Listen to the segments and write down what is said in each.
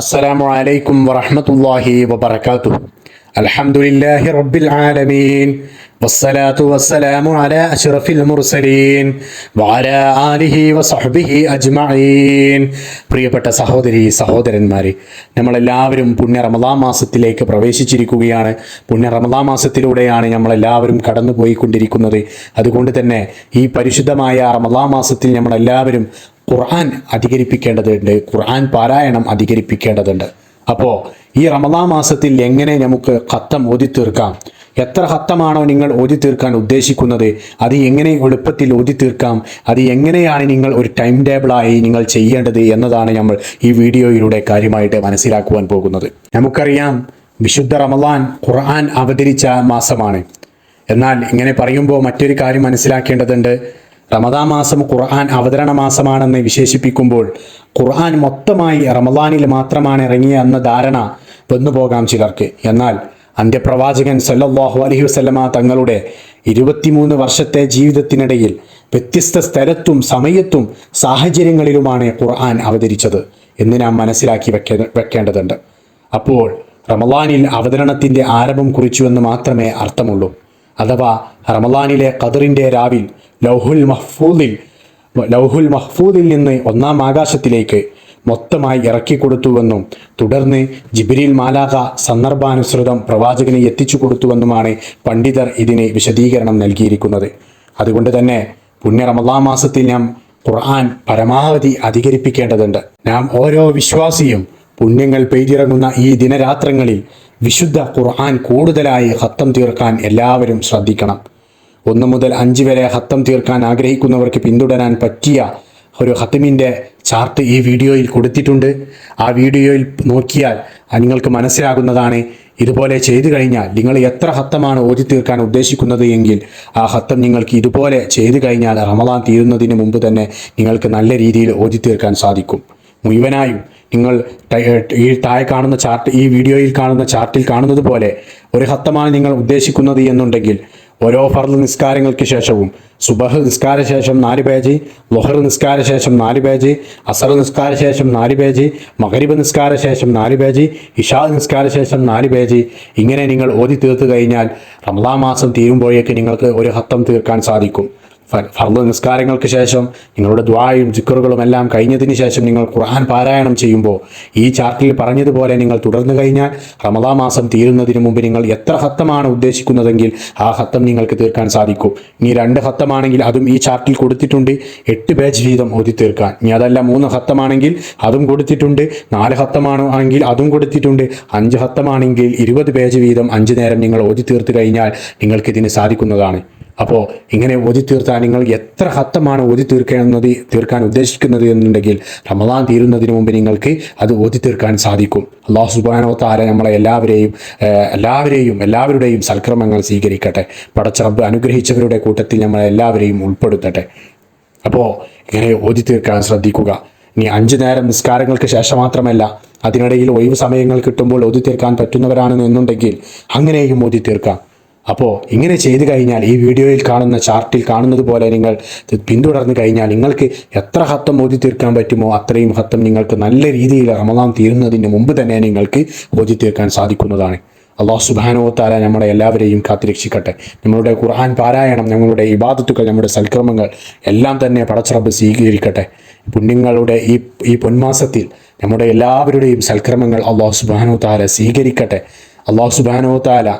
അസ്സലാമു അലൈക്കും വറഹമത്തല്ലാഹി വബർക്കാത്തു അൽഹംദുലില്ലാഹി റബ്ബിൽ ആലമീൻ. വസ്സലാത്തു വസ്സലാമു അലാ അഷ്റഫിൽ മുർസലീൻ. വഅലാ ആലിഹി വസഹ്ബിഹി അജ്മഈൻ. പ്രിയപ്പെട്ട സഹോദരി സഹോദരന്മാരെ നമ്മളെല്ലാവരും പുണ്യ റമദാ മാസത്തിലേക്ക് പ്രവേശിച്ചിരിക്കുകയാണ്. പുണ്യ റമദാ മാസത്തിലൂടെയാണ് നമ്മളെല്ലാവരും കടന്നുപോയിക്കൊണ്ടിരിക്കുന്നത്. അതുകൊണ്ട് തന്നെ ഈ പരിശുദ്ധമായ റമദാ മാസത്തിൽ നമ്മളെല്ലാവരും ഖുർആൻ അധികരിപ്പിക്കേണ്ടതുണ്ട്. ഖുർആൻ പാരായണം അധികരിപ്പിക്കേണ്ടതുണ്ട്. അപ്പോൾ ഈ റമദാ മാസത്തിൽ എങ്ങനെ നമുക്ക് ഖത്തം ഓതി തീർക്കാം? എത്ര ഹത്തമാണോ നിങ്ങൾ ഓതി തീർക്കാൻ ഉദ്ദേശിക്കുന്നത്? അത് എങ്ങനെ എളുപ്പത്തിൽ ഓതി തീർക്കാം? അത് എങ്ങനെയാണ് നിങ്ങൾ ഒരു ടൈം ടേബിളായി നിങ്ങൾ ചെയ്യേണ്ടത് എന്നതാണ് നമ്മൾ ഈ വീഡിയോയിലൂടെ കാര്യമായിട്ട് മനസ്സിലാക്കുവാൻ പോകുന്നത്. നമുക്കറിയാം വിശുദ്ധ റമദാൻ ഖുർആൻ അവതരിച്ച മാസമാണ്. എന്നാൽ ഇങ്ങനെ പറയുമ്പോൾ മറ്റൊരു കാര്യം മനസ്സിലാക്കേണ്ടതുണ്ട്. റമദാ മാസം ഖുർആൻ അവതരണ മാസമാണെന്ന് വിശേഷിപ്പിക്കുമ്പോൾ ഖുർആൻ മൊത്തമായി റമദാനിൽ മാത്രമാണ് ഇറങ്ങിയ എന്ന ധാരണ വന്നുപോകാം ചിലർക്ക്. എന്നാൽ അന്ത്യപ്രവാചകൻ സല്ലാഹു അലഹി വസല്ലമ തങ്ങളുടെ ഇരുപത്തിമൂന്ന് വർഷത്തെ ജീവിതത്തിനിടയിൽ വ്യത്യസ്ത സ്ഥലത്തും സമയത്തും സാഹചര്യങ്ങളിലുമാണ് ഖുർആൻ അവതരിച്ചത് എന്ന് നാം മനസ്സിലാക്കി വെക്കേ വെക്കേണ്ടതുണ്ട്. അപ്പോൾ റമദാനിൽ അവതരണത്തിന്റെ ആരംഭം കുറിച്ചുവെന്ന് മാത്രമേ അർത്ഥമുള്ളൂ. അഥവാ റമദാനിലെ ഖദറിന്റെ രാവിൽ ലൗഹുൽ മഹ്ഫൂദിൽ ലൗഹുൽ മഹ്ഫൂദിൽ നിന്ന് ഒന്നാം ആകാശത്തിലേക്ക് മൊത്തമായി ഇറക്കി കൊടുത്തുവെന്നും തുടർന്ന് ജിബിരിൽ മാലാഖ സന്ദർഭാനുസൃതം പ്രവാചകനെ എത്തിച്ചു കൊടുത്തുവെന്നുമാണ് പണ്ഡിതർ ഇതിന് വിശദീകരണം നൽകിയിരിക്കുന്നത്. അതുകൊണ്ട് തന്നെ പുണ്യ റമദാ മാസത്തിൽ നാം ഖുർആൻ പരമാവധി അധികരിപ്പിക്കേണ്ടതുണ്ട്. നാം ഓരോ വിശ്വാസിയും പുണ്യങ്ങൾ പെയ്തിറങ്ങുന്ന ഈ ദിനരാത്രങ്ങളിൽ വിശുദ്ധ ഖുർആൻ കൂടുതലായി ഹത്തം തീർക്കാൻ എല്ലാവരും ശ്രദ്ധിക്കണം. ഒന്ന് മുതൽ അഞ്ച് വരെ ഹത്തം തീർക്കാൻ ആഗ്രഹിക്കുന്നവർക്ക് പിന്തുടരാൻ പറ്റിയ ഒരു ഹത്തമിന്റെ ചാർട്ട് ഈ വീഡിയോയിൽ കൊടുത്തിട്ടുണ്ട്. ആ വീഡിയോയിൽ നോക്കിയാൽ നിങ്ങൾക്ക് മനസ്സിലാകുന്നതാണ് ഇതുപോലെ ചെയ്തു കഴിഞ്ഞാൽ നിങ്ങൾ എത്ര ഹത്തമാണ് ഓതി തീർക്കാൻ ഉദ്ദേശിക്കുന്നത് എങ്കിൽ ആ ഹത്തം നിങ്ങൾക്ക് ഇതുപോലെ ചെയ്തു കഴിഞ്ഞാൽ റമദാൻ തീരുന്നതിന് മുമ്പ് തന്നെ നിങ്ങൾക്ക് നല്ല രീതിയിൽ ഓതി തീർക്കാൻ സാധിക്കും. മുഴുവനായും നിങ്ങൾ ഈ താഴെ കാണുന്ന ചാർട്ട് ഈ വീഡിയോയിൽ കാണുന്ന ചാർട്ടിൽ കാണുന്നത് പോലെ ഒരു ഹത്തമാണ് നിങ്ങൾ ഉദ്ദേശിക്കുന്നത് എന്നുണ്ടെങ്കിൽ ഓരോ ഫർദ് നിസ്കാരങ്ങൾക്ക് ശേഷവും സുബഹ് നിസ്കാര ശേഷം നാല് പേജ് ലൊഹർ നിസ്കാര ശേഷം നാല് പേജ് അസർ നിസ്കാര ശേഷം നാല് പേജ് മകരീബ് നിസ്കാര ശേഷം നാല് പേജ് ഇഷാ നിസ്കാര ശേഷം നാല് പേജ്. ഇങ്ങനെ നിങ്ങൾ ഓതി തീർത്ത് കഴിഞ്ഞാൽ റമദാ മാസം തീരുമ്പോഴേക്ക് നിങ്ങൾക്ക് ഒരു ഹത്തം തീർക്കാൻ സാധിക്കും. ഫർദ് നിസ്കാരങ്ങൾക്ക് ശേഷം നിങ്ങളുടെ ദ്വായും ജിക്കറുകളും എല്ലാം കഴിഞ്ഞതിന് ശേഷം നിങ്ങൾ ഖുർആൻ പാരായണം ചെയ്യുമ്പോൾ ഈ ചാർട്ടിൽ പറഞ്ഞതുപോലെ നിങ്ങൾ തുടർന്നു കഴിഞ്ഞാൽ റമദാ മാസം തീരുന്നതിന് മുമ്പ് നിങ്ങൾ എത്ര ഹത്തമാണ് ഉദ്ദേശിക്കുന്നതെങ്കിൽ ആ ഹത്തം നിങ്ങൾക്ക് തീർക്കാൻ സാധിക്കും. ഇനി രണ്ട് ഹത്തമാണെങ്കിൽ അതും ഈ ചാർട്ടിൽ കൊടുത്തിട്ടുണ്ട്. എട്ട് പേജ് വീതം ഓതി തീർക്കാൻ. ഇനി അതല്ല മൂന്ന് ഹത്തമാണെങ്കിൽ അതും കൊടുത്തിട്ടുണ്ട്. നാല് ഹത്തമാണോ ആണെങ്കിൽ അതും കൊടുത്തിട്ടുണ്ട്. അഞ്ച് ഹത്തമാണെങ്കിൽ ഇരുപത് പേജ് വീതം അഞ്ച് നേരം നിങ്ങൾ ഓതി തീർത്ത് കഴിഞ്ഞാൽ നിങ്ങൾക്ക് ഇതിന് സാധിക്കുന്നതാണ്. അപ്പോൾ ഇങ്ങനെ ഓതി തീർത്താൽ നിങ്ങൾ എത്ര ഹത്തമാണ് ഓതി തീർക്കാൻ ഉദ്ദേശിക്കുന്നത് എന്നുണ്ടെങ്കിൽ റമദാൻ തീരുന്നതിന് മുമ്പ് നിങ്ങൾക്ക് അത് ഓതി തീർക്കാൻ സാധിക്കും. അള്ളാഹു സുബാനോ താര നമ്മളെ എല്ലാവരെയും എല്ലാവരെയും എല്ലാവരുടെയും സൽക്രമങ്ങൾ സ്വീകരിക്കട്ടെ. പടച്ച റബ്ബ് അനുഗ്രഹിച്ചവരുടെ കൂട്ടത്തിൽ നമ്മളെ എല്ലാവരെയും ഉൾപ്പെടുത്തട്ടെ. അപ്പോൾ ഇങ്ങനെ ഓതി തീർക്കാൻ ശ്രദ്ധിക്കുക. ഇനി അഞ്ചു നേരം നിസ്കാരങ്ങൾക്ക് ശേഷം മാത്രമല്ല അതിനിടയിൽ ഒഴിവ് സമയങ്ങൾ കിട്ടുമ്പോൾ ഓതി തീർക്കാൻ പറ്റുന്നവരാണെന്ന് എന്നുണ്ടെങ്കിൽ അങ്ങനെയും ഓതി തീർക്കാം അപ്പോൾ ഇങ്ങനെ ചെയ്തു കഴിഞ്ഞാൽ ഈ വീഡിയോയിൽ കാണുന്ന ചാർട്ടിൽ കാണുന്നത് പോലെ നിങ്ങൾ പിന്തുടർന്ന് കഴിഞ്ഞാൽ നിങ്ങൾക്ക് എത്ര ഹത്തം ഓതി തീർക്കാൻ പറ്റുമോ അത്രയും ഹത്തം നിങ്ങൾക്ക് നല്ല രീതിയിൽ റമദാൻ തീരുന്നതിന് മുമ്പ് തന്നെ നിങ്ങൾക്ക് ഓതി തീർക്കാൻ സാധിക്കുന്നതാണ്. അള്ളാഹു സുബാനോ താര നമ്മളെ എല്ലാവരെയും കാത്തിരക്ഷിക്കട്ടെ. നമ്മളുടെ ഖുർആൻ പാരായണം നമ്മളുടെ ഇബാദത്തുകൾ നമ്മുടെ സൽക്രമങ്ങൾ എല്ലാം തന്നെ പടച്ചറബ് സ്വീകരിക്കട്ടെ. പുണ്യങ്ങളുടെ ഈ ഈ പൊന്മാസത്തിൽ നമ്മുടെ എല്ലാവരുടെയും സൽക്രമങ്ങൾ അള്ളാഹു സുബാനോ താര സ്വീകരിക്കട്ടെ. അള്ളാഹു സുബാനോ താല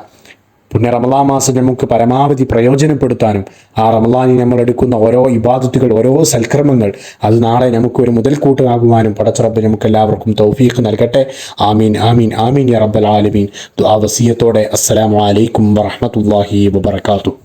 പുണ്യ റമലാ മാസം നമുക്ക് പരമാവധി പ്രയോജനപ്പെടുത്താനും ആ റമലാനിൽ നമ്മൾ എടുക്കുന്ന ഓരോ ഇബാദത്തുകൾ ഓരോ സൽക്രമങ്ങൾ അത് നാളെ നമുക്ക് ഒരു മുതൽക്കൂട്ടാകുവാനും പടച്ചുറപ്പ് നമുക്ക് എല്ലാവർക്കും തൗഫീഖ് നൽകട്ടെ. ആമീൻ ആമീൻ ആമീൻ യ റബ്ബൽ ആലമീൻ. ദുആ വസിയത്തോടെ. അസ്സലാമു അലൈക്കും വറഹ്മത്തുള്ളാഹി വബറകാതുഹു.